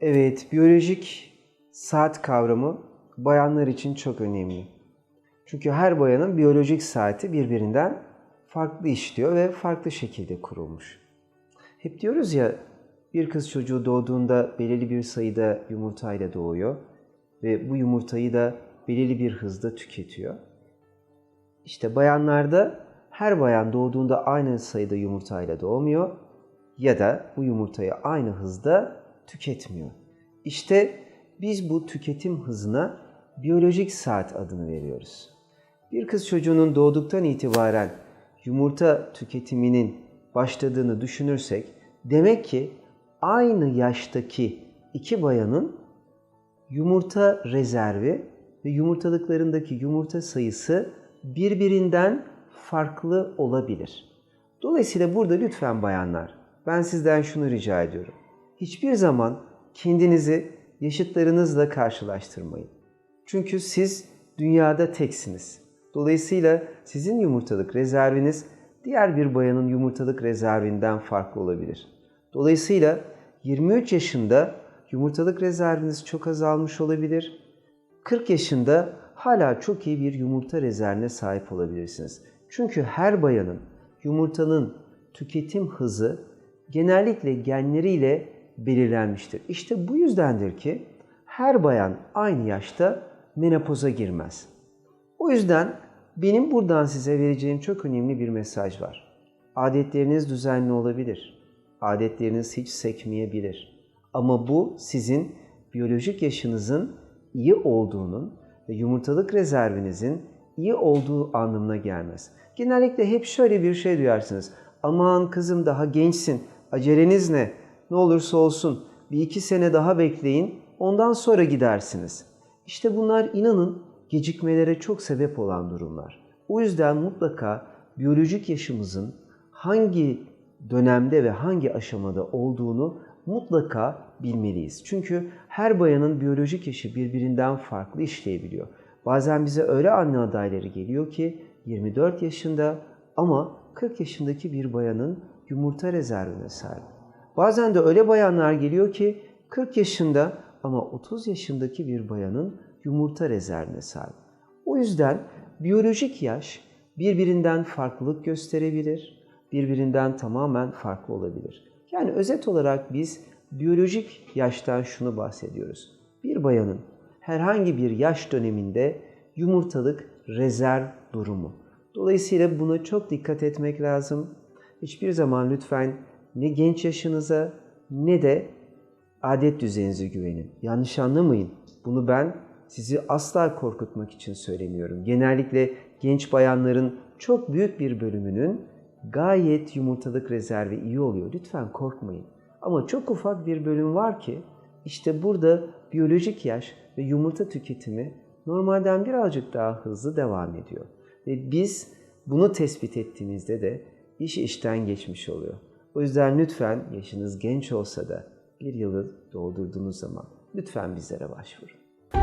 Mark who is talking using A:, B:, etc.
A: Evet, biyolojik saat kavramı bayanlar için çok önemli. Çünkü her bayanın biyolojik saati birbirinden farklı işliyor ve farklı şekilde kurulmuş. Hep diyoruz ya bir kız çocuğu doğduğunda belirli bir sayıda yumurtayla doğuyor ve bu yumurtayı da belirli bir hızda tüketiyor. İşte bayanlarda her bayan doğduğunda aynı sayıda yumurtayla doğmuyor ya da bu yumurtayı aynı hızda tüketmiyor. İşte biz bu tüketim hızına biyolojik saat adını veriyoruz. Bir kız çocuğunun doğduktan itibaren yumurta tüketiminin başladığını düşünürsek demek ki aynı yaştaki iki bayanın yumurta rezervi ve yumurtalıklarındaki yumurta sayısı birbirinden farklı olabilir. Dolayısıyla burada lütfen bayanlar, ben sizden şunu rica ediyorum. Hiçbir zaman kendinizi yaşıtlarınızla karşılaştırmayın. Çünkü siz dünyada teksiniz. Dolayısıyla sizin yumurtalık rezerviniz diğer bir bayanın yumurtalık rezervinden farklı olabilir. Dolayısıyla 23 yaşında yumurtalık rezerviniz çok azalmış olabilir. 40 yaşında hala çok iyi bir yumurta rezervine sahip olabilirsiniz. Çünkü her bayanın yumurtanın tüketim hızı genellikle genleriyle belirlenmiştir. İşte bu yüzdendir ki her bayan aynı yaşta menopoza girmez. O yüzden benim buradan size vereceğim çok önemli bir mesaj var. Adetleriniz düzenli olabilir. Adetleriniz hiç sekmeyebilir. Ama bu sizin biyolojik yaşınızın iyi olduğunun ve yumurtalık rezervinizin iyi olduğu anlamına gelmez. Genellikle hep şöyle bir şey duyarsınız. Aman kızım daha gençsin, aceleniz ne? Ne olursa olsun bir iki sene daha bekleyin, ondan sonra gidersiniz. İşte bunlar inanın gecikmelere çok sebep olan durumlar. O yüzden mutlaka biyolojik yaşımızın hangi dönemde ve hangi aşamada olduğunu mutlaka bilmeliyiz. Çünkü her bayanın biyolojik yaşı birbirinden farklı işleyebiliyor. Bazen bize öyle anne adayları geliyor ki 24 yaşında ama 40 yaşındaki bir bayanın yumurta rezervine sahip. Bazen de öyle bayanlar geliyor ki 40 yaşında ama 30 yaşındaki bir bayanın yumurta rezervine sahip. O yüzden biyolojik yaş birbirinden farklılık gösterebilir, birbirinden tamamen farklı olabilir. Yani özet olarak biz biyolojik yaştan şunu bahsediyoruz. Bir bayanın herhangi bir yaş döneminde yumurtalık rezerv durumu. Dolayısıyla buna çok dikkat etmek lazım. Hiçbir zaman lütfen ne genç yaşınıza ne de adet düzeninize güvenin. Yanlış anlamayın. Bunu ben sizi asla korkutmak için söylemiyorum. Genellikle genç bayanların çok büyük bir bölümünün gayet yumurtalık rezervi iyi oluyor. Lütfen korkmayın. Ama çok ufak bir bölüm var ki işte burada biyolojik yaş ve yumurta tüketimi normalden birazcık daha hızlı devam ediyor. Ve biz bunu tespit ettiğimizde de iş işten geçmiş oluyor. O yüzden lütfen yaşınız genç olsa da bir yılı doldurduğunuz zaman lütfen bizlere başvurun.